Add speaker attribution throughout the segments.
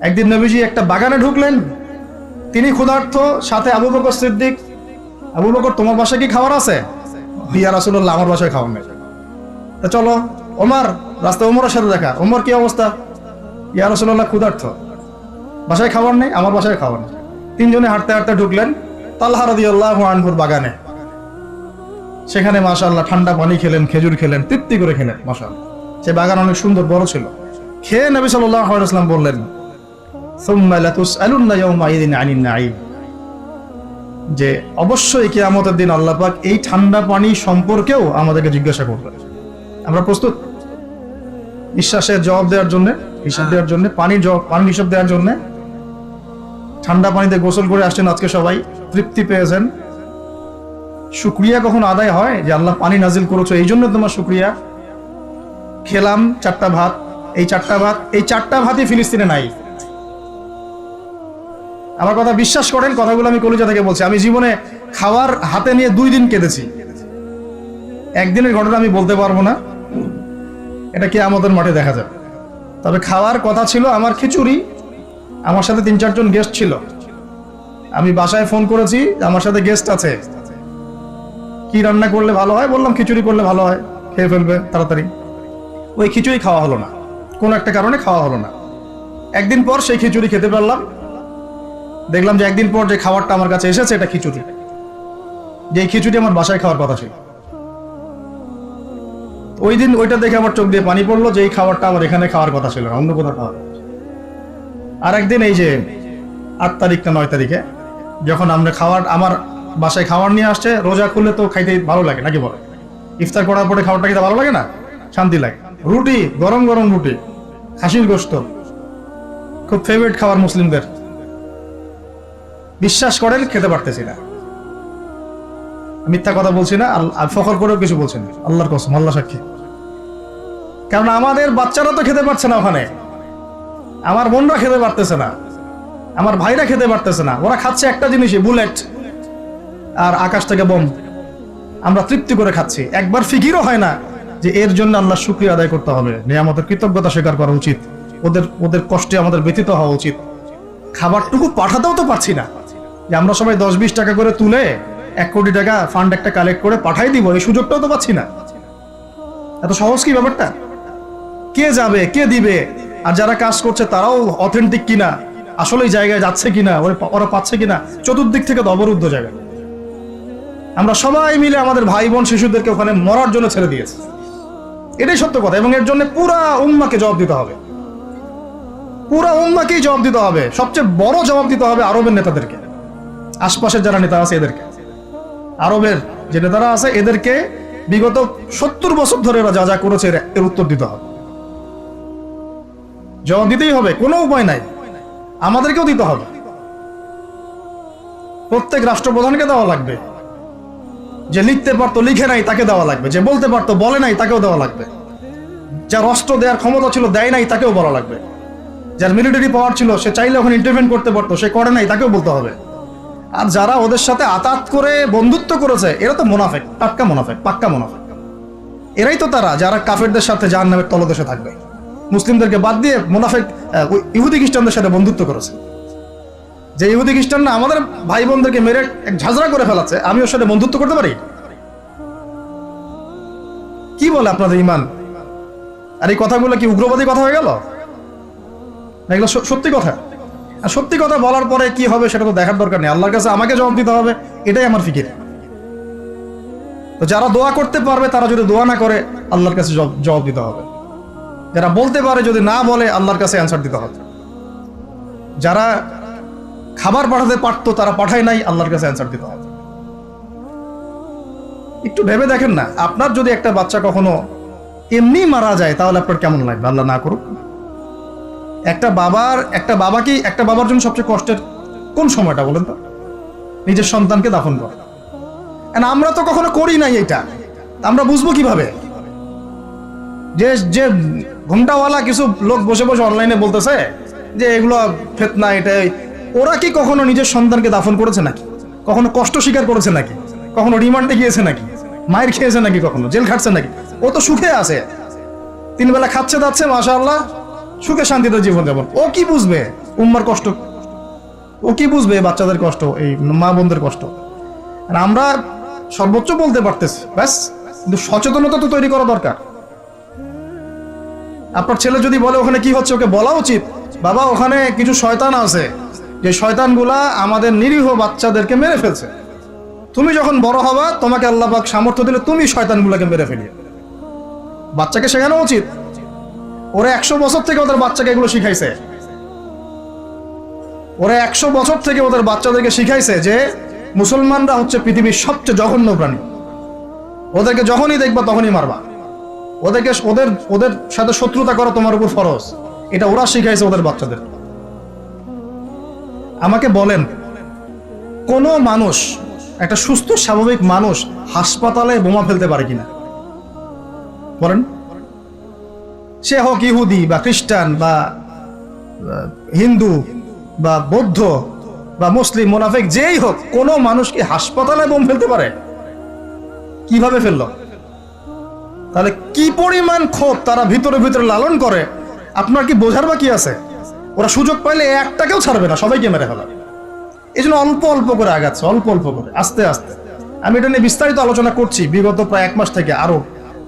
Speaker 1: একদিন নবীজি একটা বাগানে ঢুকলেন। তিনি ক্ষুধার্থ সাথে আবু বকর সিদ্দিক, আবু বকর, তোমার বাসায় কি খাবার আছে? রাসূলুল্লাহ, আমার বাসায় খাবার নেই। তা চলো, ওমার রাস্তায় ওমরের সাথে দেখা। ওমর কি অবস্থা? ইয়া রাসূলুল্লাহ ক্ষুধার্থ বাসায় খাবার নেই, আমার বাসায় খাবার নেই। তিনজনে হাঁটতে হাঁটতে ঢুকলেন তাল্লাহ আনহুর বাগানে। সেখানে মাশাআল্লাহ ঠান্ডা পানি খেলেন, খেজুর খেলেন, তৃপ্তি করে খেলেন, মাশাআল্লাহ। সে বাগান অনেক সুন্দর, বড় ছিল। খেয়ে নবী আলাইহি বললেন যে অবশ্যই কিয়ামতের দিন আল্লাহ পাক এই ঠান্ডা পানি সম্পর্কেও আমাদেরকে জিজ্ঞাসা করবে। আমরা প্রস্তুত? নিঃশ্বাসের জবাব দেওয়ার জন্য, হিসাব দেওয়ার জন্য, পানির জবাব, পানির হিসাব দেওয়ার জন্য। ঠান্ডা পানিতে গোসল করে আসছেন আজকে সবাই, তৃপ্তি পেয়েছেন। শুক্রিয়া কখন আদায় হয় যে আল্লাহ পানি নাজিল করেছ, এই জন্য তোমার শুক্রিয়া। খেলাম চারটা ভাত, এই চারটা ভাত, এই চারটা ভাতই ফিলিস্তিনে নাই। আমার কথা বিশ্বাস করেন, কথাগুলো আমি কলিজা থেকে বলছি। আমি জীবনে খাওয়ার হাতে নিয়ে দুই দিন কেঁদেছি। একদিনের ঘটনা আমি বলতে পারব না। এটা কি আমাদের মাঠে দেখা যাবে। তবে খাওয়ার কথা ছিল আমার খিচুড়ি, আমার সাথে তিন চারজন গেস্ট ছিল। আমি বাসায় ফোন করেছি, আমার সাথে গেস্ট আছে। কি রান্না করলে ভালো হয়? বললাম, খিচুড়ি করলে ভালো হয়। খেয়ে ফেলবে, তাড়াতাড়ি। ওই খিচুড়ি খাওয়া হলো না। কোনো একটা কারণে খাওয়া হলো না। একদিন পর সেই খিচুড়ি খেতে পারলাম। দেখলাম যে একদিন পর যে খাবারটা আমার কাছে এসেছে, এটা খিচুড়ি। যে খিচুড়ি আমার বাসায় খাওয়ার কথা ছিল। ওই দিন ওইটা দেখে আমার চোখ দিয়ে পানি পড়ল যে এই খাবারটা আমার এখানে খাওয়ার কথা ছিল অন্য কোথাও খাওয়ার আর একদিন এই যে আট তারিখ না নয় তারিখে যখন আমরা খাওয়ার, আমার বাসায় খাবার নিয়ে আসছে, রোজা খুললে তো খাইতে ভালো লাগে, নাকি বলে? ইফতার করার পরে খাবারটা খেতে ভালো লাগে না? শান্তি লাগে। রুটি, গরম গরম রুটি খাসির গোস্ত, খুব ফেভারিট খাবার মুসলিমদের। বিশ্বাস করেন, খেতে পারতেছি না। মিথ্যা কথা বলছি না, আর ফখর করেও কিছু বলছি না। আল্লাহর কসম আল্লাহ সাক্ষী। কারণ আমাদের বাচ্চারা তো খেতে পারছে না ওখানে। আমার বোনরা খেতে পারতেছে না। আমার ভাইরা খেতে পারতেছে না। ওরা খাচ্ছে একটা জিনিসই, বুলেট। আর আকাশ থেকে বোম। আমরা তৃপ্তি করে খাচ্ছি। একবার ফিকিরও হয় না যে এর জন্য আল্লাহ শুক্রিয়া আদায় করতে হবে। নিয়ামতের কৃতজ্ঞতা স্বীকার করা উচিত। ওদের ওদের কষ্টে আমাদের ব্যতীত হওয়া উচিত। খাবারটুকু পাঠাতেও তো পারছি না। যে আমরা সবাই দশ বিশ টাকা করে তুলে এক কোটি টাকা ফান্ড একটা কালেক্ট করে পাঠাই দিব, এই সুযোগটাও তো পাচ্ছি না। এত সহজ কি ব্যাপারটা? কে যাবে, কে দিবে? আর যারা কাজ করছে তারাও অথেন্টিক কিনা? আসলে জায়গায় যাচ্ছে কিনা? ওরা পাচ্ছে কিনা? চতুর্দিক থেকে তো অবরুদ্ধ জায়গা। আমরা সবাই মিলে আমাদের ভাই বোন শিশুদেরকে ওখানে মরার জন্য ছেড়ে দিয়েছি। এটাই সত্য কথা, এবং এর জন্য পুরা উম্মাকে জবাব দিতে হবে। পুরা উম্মাকেই জবাব দিতে হবে। সবচেয়ে বড় জবাব দিতে হবে আরবের নেতাদেরকে। আশপাশের যারা নেতা আছে এদেরকে। আরবের যে নেতারা আছে এদেরকে বিগত সত্তর বছর ধরে যা যা করেছে এর- এর উত্তর দিতে হবে। জবাব দিতেই হবে, কোনো উপায় নাই। আমাদেরকেও দিতে হবে। প্রত্যেক রাষ্ট্রপ্রধানকে দেওয়া লাগবে। যে লিখতে পারতো লিখে নাই তাকে দেওয়া লাগবে, যে বলতে পারতো বলে নাই তাকেও দেওয়া লাগবে। যার অস্ত্র দেওয়ার ক্ষমতা ছিল, দেয় নাই তাকেও বলা লাগবে। যার মিলিটারি পাওয়ার ছিল, সে চাইলে ওখানে ইন্টারভেন করতে পারতো, সে করে নাই তাকেও বলতে হবে। আর যারা ওদের সাথে আতাত করে বন্ধুত্ব করেছে, এরা তো মোনাফেক টাটকা মোনাফেক, পাক্কা মোনাফেক। এরাই তো তারা, যারা কাফেরদের সাথে জাহান নামের তলদেশে থাকবে। মুসলিমদেরকে বাদ দিয়ে মোনাফেক ইহুদি খ্রিস্টানদের সাথে বন্ধুত্ব করেছে। যে ইহুদি খ্রিস্টানরা আমাদের ভাই বোনদেরকে মেরে এক ঝাঁঝরা করে ফেলাচ্ছে, আমি ওর সাথে বন্ধুত্ব করতে পারি? কি বলে আপনাদের ইমান? আর এই কথাগুলো কি উগ্রবাদী কথা হয়ে গেল? এগুলো সত্যি কথা? আর সত্যি কথা বলার পরে কি হবে সেটা তো দেখার দরকার নেই। আল্লাহর কাছে আমাকে জবাব দিতে হবে, এটাই আমার ফিকির। তো যারা দোয়া করতে পারবে, তারা যদি দোয়া না করে, আল্লাহর কাছে জবাব দিতে হবে। যারা বলতে পারে, যদি না বলে, আল্লাহর কাছে অ্যান্সার দিতে হবে। যারা খাবার পাঠাতে পারতো, তারা পাঠায় নাই, আল্লাহর কাছে অ্যান্সার দিতে হবে। একটু ভেবে দেখেন না, আপনার যদি একটা বাচ্চা কখনো এমনি মারা যায়, তাহলে আপনার কেমন লাগবে? আল্লাহ না করুক। একটা বাবার, একটা বাবা কি একটা বাবার জন্য সবচেয়ে কষ্টের কোন সময়টা বলেন তো? নিজের সন্তানকে দাফন করা। আমরা তো কখনো করি নাই এটা। আমরা বুঝব কীভাবে? যে যে ঘুমটাওয়ালা কিছু লোক বসে বসে অনলাইনে বলতেছে যে, এগুলো ফেতনা এটাই ওরা কি কখনো নিজের সন্তানকে দাফন করেছে নাকি? কখনো কষ্ট স্বীকার করেছে নাকি? কখনো রিমান্ডে গিয়েছে নাকি? মায়ের খেয়েছে নাকি কখনো? জেল খাটছে নাকি? ও তো সুখে আছে। তিন বেলা খাচ্ছে দাচ্ছে মাশা আল্লাহ সুখে শান্তিতে জীবন যাপন ও কি বুঝবে? উম্মার কষ্ট। ও কি বুঝবে বাচ্চাদের কষ্ট, এই মা বোনদের কষ্ট? আর আমরা সর্বোচ্চ বলতে পারতেছি, ব্যাস। কিন্তু সচেতনতা তো তৈরি করা দরকার। আপনার ছেলে যদি বলে ওখানে কি হচ্ছে, ওকে বলা উচিত। বাবা, ওখানে কিছু শয়তান আছে। যে শয়তানগুলা আমাদের নিরীহ বাচ্চাদেরকে মেরে ফেলছে। তুমি যখন বড় হবা, তোমাকে আল্লাহ পাক সামর্থ্য দিলে তুমি শয়তানগুলোকে মেরে ফেলিয়ে। বাচ্চাকে শেখানো উচিত। ওরা একশো বছর থেকে ওদের বাচ্চাকে এগুলো শিখাইছে। ওরা একশো বছর থেকে ওদের বাচ্চাদেরকে শিখাইছে যে মুসলমানরা হচ্ছে পৃথিবীর সবচেয়ে জঘন্য প্রাণী। ওদেরকে যখনই দেখবা তখনই মারবা। ওদেরকে ওদের ওদের সাথে শত্রুতা করা তোমার উপর ফরজ। এটা ওরা শিখাইছে ওদের বাচ্চাদের। আমাকে বলেন, কোন মানুষ, একটা সুস্থ, স্বাভাবিক মানুষ হাসপাতালে বোমা ফেলতে পারে কিনা? বলেন। সে হোক ইহুদি বা খ্রিস্টান বা হিন্দু বা বৌদ্ধ বা মুসলিম, মোনাফেক, যেই হোক, কোনো মানুষকে হাসপাতালে বোম ফেলতে পারে? কীভাবে ফেলল? তাহলে কি পরিমাণ ক্ষোভ তারা ভিতরে ভিতরে লালন করে? আপনার কি বোঝার বাকি আছে? ওরা সুযোগ পাইলে একটাকেও ছাড়বে না, সবাইকে মেরে ফেলা এই জন্য অল্প অল্প করে আগাচ্ছে, অল্প অল্প করে, আস্তে আস্তে। আমি এটা নিয়ে বিস্তারিত আলোচনা করছি, বিগত প্রায় এক মাস থেকে আরও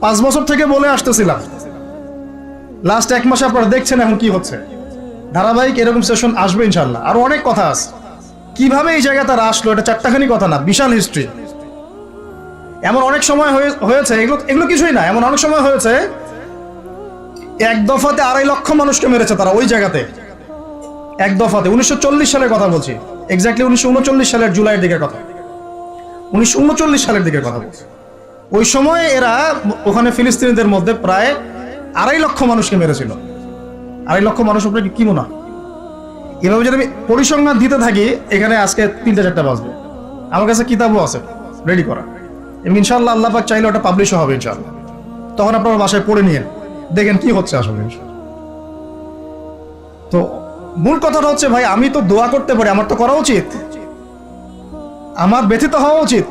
Speaker 1: পাঁচ বছর থেকে বলে আসতেছিলাম। লাস্ট এক মাসে আপনারা দেখছেন এখন কি হচ্ছে। ধারাবাহিক এরকম সেশন আসবে ইনশাল্লাহ আরও অনেক কথা আছে। কীভাবে এই জায়গায় তারা আসলো, এটা চারটাখানি কথা না, বিশাল হিস্ট্রি এমন অনেক সময় হয়েছে, এগুলো এগুলো কিছুই না, এমন অনেক সময় হয়েছে, এক দফাতে আড়াই লক্ষ মানুষকে মেরেছে তারা ওই জায়গাতে। এক দফাতে, উনিশশো চল্লিশ সালের কথা বলছি। এক্স্যাক্টলি উনিশশো উনচল্লিশ সালের জুলাইয়ের দিকের কথা। উনিশশো উনচল্লিশ সালের দিকের কথা বলছি। ওই সময় এরা ওখানে ফিলিস্তিনিদের মধ্যে প্রায় আড়াই লক্ষ মানুষকে মেরেছিল। আড়াই লক্ষ মানুষ উপরে কি মনে? এভাবে যদি আমি পরিসংখ্যান দিতে থাকি, এখানে আজকে তিনটা চারটা বাজবে। আমার কাছে কিতাবও আছে রেডি করা। এবং ইনশাল্লাহ আল্লাহ পাক চাইলে ওটা পাবলিশও হবে ইনশাল্লাহ তখন আপনারা বাসায় পড়ে নিয়ে দেখেন কি হচ্ছে আসলে। তো মূল কথাটা হচ্ছে, ভাই, আমি তো দোয়া করতে পারি, আমার তো করা উচিত। আমার ব্যথিত হওয়া উচিত।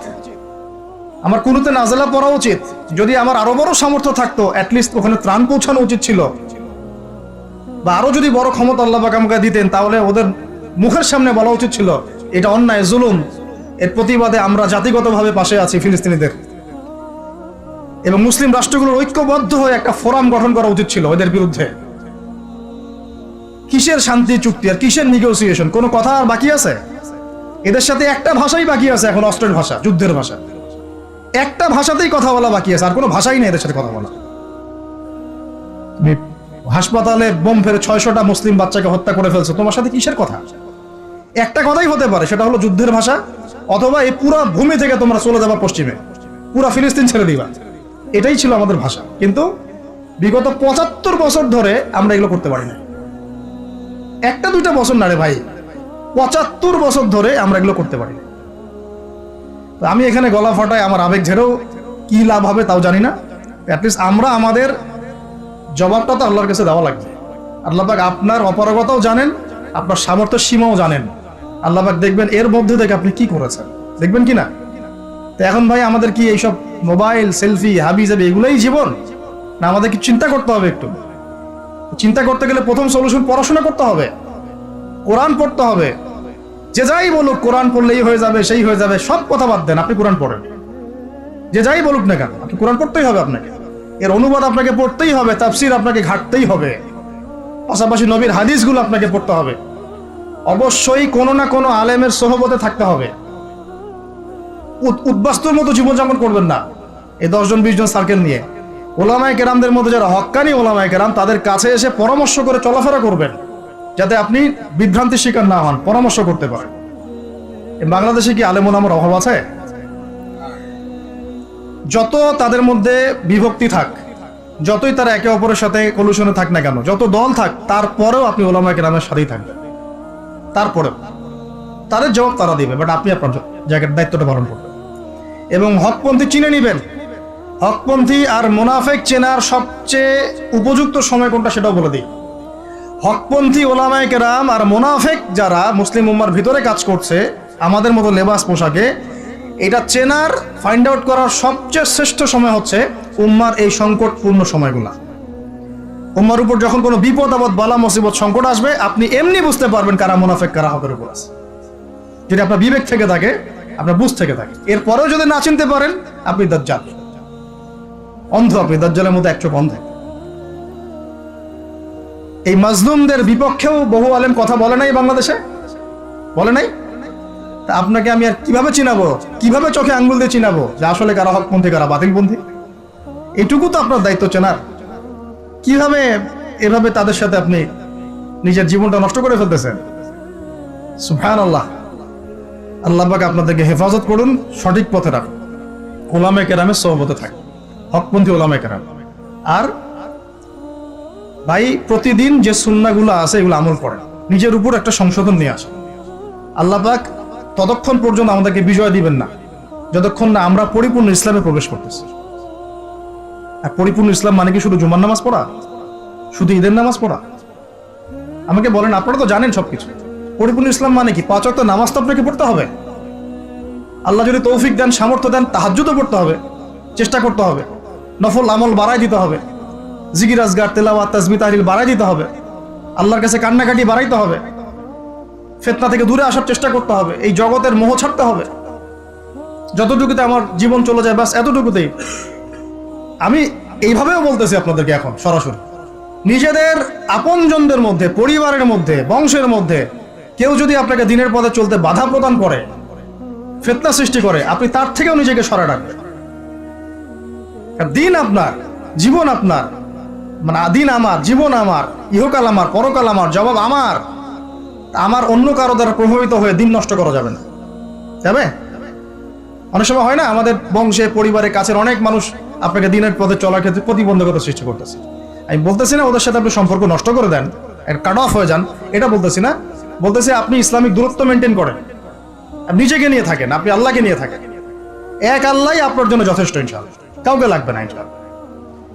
Speaker 1: আমার কুনুতে নাজেলা পড়া উচিত। যদি আমার আরও বড় সামর্থ্য থাকতো অ্যাটলিস্ট ওখানে ত্রাণ পৌঁছানো উচিত ছিল। বা আরও যদি বড় ক্ষমতা আল্লাহ আমাকে দিতেন, তাহলে ওদের মুখের সামনে বলা উচিত ছিল, এটা অন্যায়, জুলুম। এর প্রতিবাদে আমরা জাতিগতভাবে পাশে আছি ফিলিস্তিনিদের। এবং মুসলিম রাষ্ট্রগুলোর ঐক্যবদ্ধ হয়ে একটা ফোরাম গঠন করা উচিত ছিল ওদের বিরুদ্ধে। কিসের শান্তি, চুক্তি আর কিসের নিগোসিয়েশন কোনো কথা আর বাকি আছে? এদের সাথে একটা ভাষাই বাকি আছে এখন, অস্ত্রের ভাষা, যুদ্ধের ভাষা। একটা ভাষাতেই কথা বলা বাকি আছে, আর কোনো ভাষাই নেই এদের সাথে কথা বলা। হাসপাতালে বোম ফেলে ছয়শটা মুসলিম বাচ্চাকে হত্যা করে ফেলছো, তোমার সাথে কিসের কথা? একটা কথাই হতে পারে, সেটা হলো যুদ্ধের ভাষা, অথবা এই পুরো ভূমি থেকে তোমরা চলে যাবা পশ্চিমে, পুরা ফিলিস্তিন ছেড়ে দিবা। এটাই ছিল আমাদের ভাষা, কিন্তু বিগত পঁচাত্তর বছর ধরে আমরা এগুলো করতে পারি না। একটা দুইটা বছর না রে ভাই, পঁচাত্তর বছর ধরে আমরা এগুলো করতে পারি না। আমি এখানে গলা ফাটায় আমার আবেগ ঝেড়েও কি লাভ হবে তাও জানি না। অ্যাটলিস্ট আমরা আমাদের জবাবটা তো আল্লাহর কাছে দেওয়া লাগবে। আল্লাহ পাক আপনার অপারগতাও জানেন, আপনার সামর্থ্যের সীমাও জানেন। আল্লাহ পাক দেখবেন এর মধ্যে থেকে আপনি কি করেছেন। দেখবেন কি না? তো এখন ভাই আমাদের কি এইসব মোবাইল, সেলফি, হাবি যাবে এগুলোই জীবন? না আমাদের কি চিন্তা করতে হবে একটু? চিন্তা করতে গেলে প্রথম সলিউশন পড়াশোনা করতে হবে। কোরআন পড়তে হবে। যে যাই বলুক কোরআন পড়লেই হয়ে যাবে, সেই হয়ে যাবে, সব কথা বাদ দেন, আপনি কোরআন পড়েন। যে যাই বলুক না কেন, আপনি কোরআন পড়তেই হবে আপনাকে। এর অনুবাদ আপনাকে পড়তেই হবে, তাফসির আপনাকে ঘাটতেই হবে। পাশাপাশি নবীর হাদিসগুলো আপনাকে পড়তে হবে। অবশ্যই কোনো না কোনো আলেমের সহবতে থাকতে হবে। উদ- উদ্বাস্তুর মতো জীবনযাপন করবেন না। এই দশজন, বিশ জন সার্কেল নিয়ে। ওলামায় কেরামদের মধ্যে যারা হক্কানি ওলামায় কেরাম, তাদের কাছে এসে পরামর্শ করে চলাফেরা করবেন। যাতে আপনি বিভ্রান্তির শিকার না হন, পরামর্শ করতে পারেন। বাংলাদেশে কি আলেমন আমার অভাব আছে? যত তাদের মধ্যে বিভক্তি থাক, যতই তারা একে অপরের সাথে কলুশনে থাক না কেন, যত দল থাক, তারপরেও আপনি ওলামা কেরামের সাথেই থাকবেন। তারপরেও। তাদের জবাব তারা দিবে বাট আপনি আপনার জায়গার দায়িত্বটা পালন করবেন। এবং হকপন্থী চিনে নেবেন। হকপন্থী আর মোনাফেক চেনার সবচেয়ে উপযুক্ত সময় কোনটা সেটাও বলে দিই। হকপন্থী ওলামায় কেরাম আর মোনাফেক যারা মুসলিম উম্মার ভিতরে কাজ করছে, আমাদের মতো লেবাস পোশাকে, এটা চেনার ফাইন্ড আউট করার সবচেয়ে শ্রেষ্ঠ সময় হচ্ছে উম্মার এই সংকটপূর্ণ সময়গুলা। উম্মার উপর যখন কোনো বিপদ, আপদ, বালা, মুসিবত, সংকট আসবে, আপনি এমনি বুঝতে পারবেন কারা মুনাফেক, কারা হকের উপর আছে। যদি আপনার বিবেক থেকে থাকে, আপনার বুঝ থেকে থাকে। এরপরেও যদি না চিনতে পারেন, আপনি দাজ্জাল। অন্ধ আপনি, দাজ্জালের মধ্যে এক চোখ অন্ধ। এই মাজলুমদের বিপক্ষেও বহু আলেম কথা বলে নাই বাংলাদেশে? বলে নাই? আপনাকে আমি আর কীভাবে চিনাবো? কীভাবে চোখে আঙ্গুল দিয়ে চিনাবো যে আসলে কারা হকপন্থী, কারা বাতিলপন্থী? এটুকু তো আপনার দায়িত্ব চেনার। কীভাবে এভাবে তাদের সাথে আপনি নিজের জীবনটা নষ্ট করে ফেলতেছেন? সুফান আল্লাহ আল্লাহ পাক আপনাদেরকে হেফাজত করুন, সঠিক পথে রাখুন। ওলামে কেরামের সহবতে থাকুন। হকপন্থী ওলামে কেরাম। আর ভাই, প্রতিদিন যে সুন্নাগুলো আছে, এগুলো আমল করেন। নিজের উপর একটা সংশোধন নিয়ে আসেন। আল্লাহ পাক ততক্ষণ পর্যন্ত আমাদেরকে বিজয় দিবেন না। যতক্ষণ না আমরা পরিপূর্ণ ইসলামে প্রবেশ করতেছি। আর পরিপূর্ণ ইসলাম মানে কি শুধু জুমার নামাজ পড়া? শুধু ঈদের নামাজ পড়া? আমাকে বলেন, আপনারা তো জানেন সবকিছু। পরিপূর্ণ ইসলাম মানে কি? পাঁচ ওয়াক্ত নামাজ তো আপনাকে পড়তে হবে। আল্লাহ যদি তৌফিক দেন, সামর্থ্য দেন, তাহাজ্জুদও পড়তে হবে, চেষ্টা করতে হবে। নফল আমল বাড়াই দিতে হবে। জিগির আজগার, তেলাওয়াত তাসবি তাহলিল বাড়াই দিতে হবে। আল্লাহর কাছে কান্নাকাটি বাড়াইতে হবে। ফেতনা থেকে দূরে আসার চেষ্টা করতে হবে। এই জগতের মোহ ছাড়তে হবে। যতটুকুতে আমার জীবন চলে যায় বাস এতটুকুতেই। আমি এইভাবেও বলতেছি আপনাদেরকে এখন, সরাসরি। নিজেদের আপনজনদের মধ্যে, পরিবারের মধ্যে, বংশের মধ্যে, কেউ যদি আপনাকে দিনের পথে চলতে বাধা প্রদান করে, ফেতনা সৃষ্টি করে, আপনি তার থেকেও নিজেকে সরা রাখবেন দিন আপনার, জীবন আপনার। মানে দিন আমার, জীবন আমার, ইহকাল আমার, পরকাল আমার, জবাব আমার আমার অন্য কারও দ্বারা প্রভাবিত হয়ে দিন নষ্ট করা যাবে না। যাবে? অনেক সময় হয় না, আমাদের বংশে, পরিবারে, কাছের অনেক মানুষ আপনাকে দিনের পথে চলার ক্ষেত্রে প্রতিবন্ধকতা সৃষ্টি করতেছে। আমি বলতেছি না ওদের সাথে আপনি সম্পর্ক নষ্ট করে দেন কাট অফ হয়ে যান, এটা বলতেছি না। বলতেছি আপনি ইসলামিক দূরত্ব মেনটেন করেন। আপনি নিজেকে নিয়ে থাকেন, আপনি আল্লাহকে নিয়ে থাকেন। এক আল্লাহ আপনার জন্য যথেষ্ট ইনশাল কাউকে লাগবে না ইনশাল্লাহ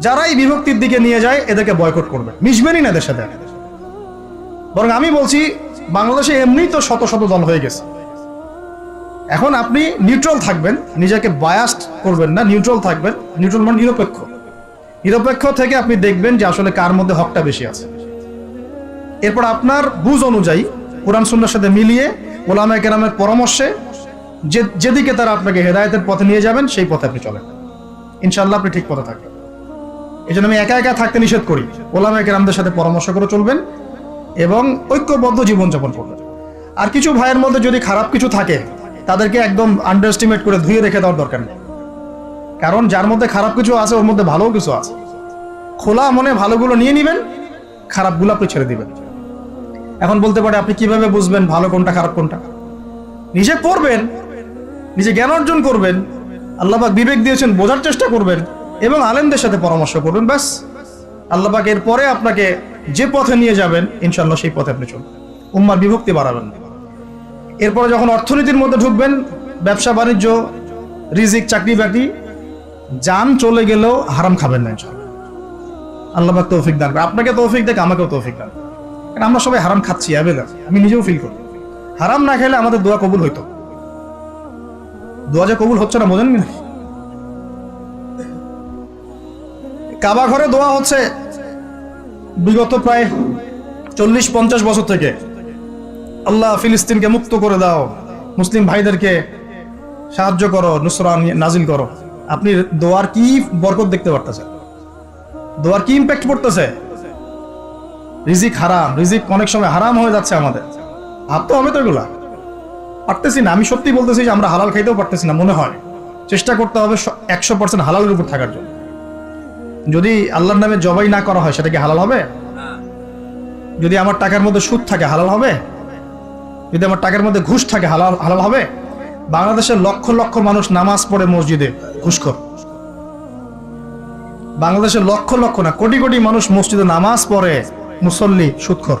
Speaker 1: যারাই বিভক্তির দিকে নিয়ে যায়, এদেরকে বয়কট করবে। মিশবেনই না এদের সাথে। বরং আমি বলছি, বাংলাদেশে এমনি তো শত শত দল হয়ে গেছে। এখন আপনি নিউট্রাল থাকবেন, নিজেকে বায়াস্ট করবেন না নিউট্রাল থাকবেন। নিউট্রাল মানে নিরপেক্ষ। নিরপেক্ষ থেকে আপনি দেখবেন যে আসলে কার মধ্যে হকটা বেশি আছে। এরপর আপনার বুঝ অনুযায়ী, কোরআন সুন্নার সাথে মিলিয়ে ওলামা কেরামের পরামর্শে যে যেদিকে তারা আপনাকে হেদায়তের পথে নিয়ে যাবেন, সেই পথে আপনি চলেন। ইনশাল্লাহ আপনি ঠিক পথে থাকবেন। এই জন্য আমি একা একা থাকতে নিষেধ করি। ওলামা কেরামদের সাথে পরামর্শ করে চলবেন এবং ঐক্যবদ্ধ জীবনযাপন করবেন। আর কিছু ভাইয়ের মধ্যে যদি খারাপ কিছু থাকে, তাদেরকে একদম আন্ডার এস্টিমেট করে ধুয়ে রেখে দেওয়ার দরকার নেই। কারণ যার মধ্যে খারাপ কিছু আছে, ওর মধ্যে ভালোও কিছু আছে। খোলা মনে ভালোগুলো নিয়ে নেবেন, খারাপগুলো আপনি ছেড়ে দিবেন। এখন বলতে পারে, আপনি কীভাবে বুঝবেন ভালো কোনটা, খারাপ কোনটা? নিজে পড়বেন, নিজে জ্ঞান অর্জন করবেন আল্লাহবাক বিবেক দিয়েছেন, বোঝার চেষ্টা করবেন। এবং আলেমদের সাথে পরামর্শ করবেন, ব্যাস। আল্লাহবাক এরপরে আপনাকে যে পথে নিয়ে যাবেন ইনশাল্লাহ সেই পথে আপনি চলবেন। উম্মার বিভক্তি বাড়াবেন এরপরে যখন অর্থনীতির মধ্যে ঢুকবেন, ব্যবসা, বাণিজ্য, রিজিক চাকরি বাকরি যান চলে গেলেও হারাম খাবেন না ইনশাল্লাহ আল্লাহবাক তৌফিক দান আপনাকে তৌফিক দেখ আমাকেও তৌফিক দান কারণ আমরা সবাই হারাম খাচ্ছি অ্যাভেলেবল আমি নিজেও ফিল করি। হারাম না খেলে আমাদের দোয়া কবুল হইতো। দোয়া যে কবুল হচ্ছে না বোঝেন না কাবা ঘরে দোয়া হচ্ছে বিগত প্রায় চল্লিশ, পঞ্চাশ বছর থেকে। আল্লাহ ফিলিস্তিনকে মুক্ত করে দাও। মুসলিম ভাইদেরকে সাহায্য করো, নুসরা নাজিল করো। আপনি দোয়ার কি বরকত দেখতে পারতেছেন? দোয়ার কি ইম্প্যাক্ট পড়তেছে? রিজিক হারাম। রিজিক অনেক সময় হারাম হয়ে যাচ্ছে আমাদের। ভাবতে হবে তো এগুলা। পারতেছি না। আমি সত্যি বলতেছি যে আমরা হালাল খাইতেও পারতেছি না, মনে হয়। চেষ্টা করতে হবে একশো পার্সেন্ট হালালের উপর থাকার জন্য। যদি আল্লাহর নামে জবাই না করা হয়, সেটা কি হালাল হবে? যদি আমার টাকার মধ্যে সুদ থাকে, হালাল হবে? যদি আমার টাকার মধ্যে ঘুষ থাকে, হালাল হালাল হবে? বাংলাদেশের লক্ষ লক্ষ মানুষ নামাজ পড়ে মসজিদে, ঘুষখোর। বাংলাদেশের লক্ষ লক্ষ না, কোটি কোটি মানুষ মসজিদে নামাজ পড়ে, মুসল্লি, সুদখোর।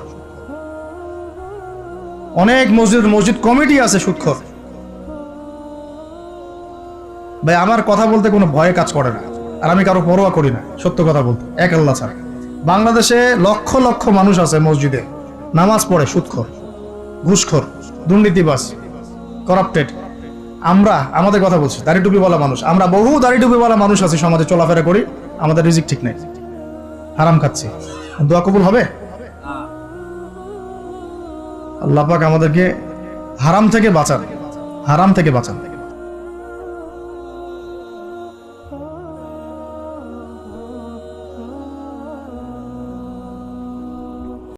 Speaker 1: অনেক মসজিদ মসজিদ কমিটি আছে সুদখোর। ভাই, আমার কথা বলতে কোনো ভয়ে কাজ করে না। আর আমি কারও পরোয়া করি না, সত্য কথা বলতে। এক আল্লাহ ছাড়া। বাংলাদেশে লক্ষ লক্ষ মানুষ আছে মসজিদে। নামাজ পড়ে, সুদখোর, ঘুষখোর দুর্নীতিবাস করাপ্টেড আমরা, আমাদের কথা বলছি, দাড়ি বলা মানুষ। আমরা বহু দাড়ি বলা মানুষ আছি, সমাজে চলাফেরা করি, আমাদের রিজিক ঠিক নেই। হারাম খাচ্ছি। দোয়া কবুল হবে? আল্লাহ পাক আমাদেরকে হারাম থেকে বাঁচান, হারাম থেকে বাঁচান।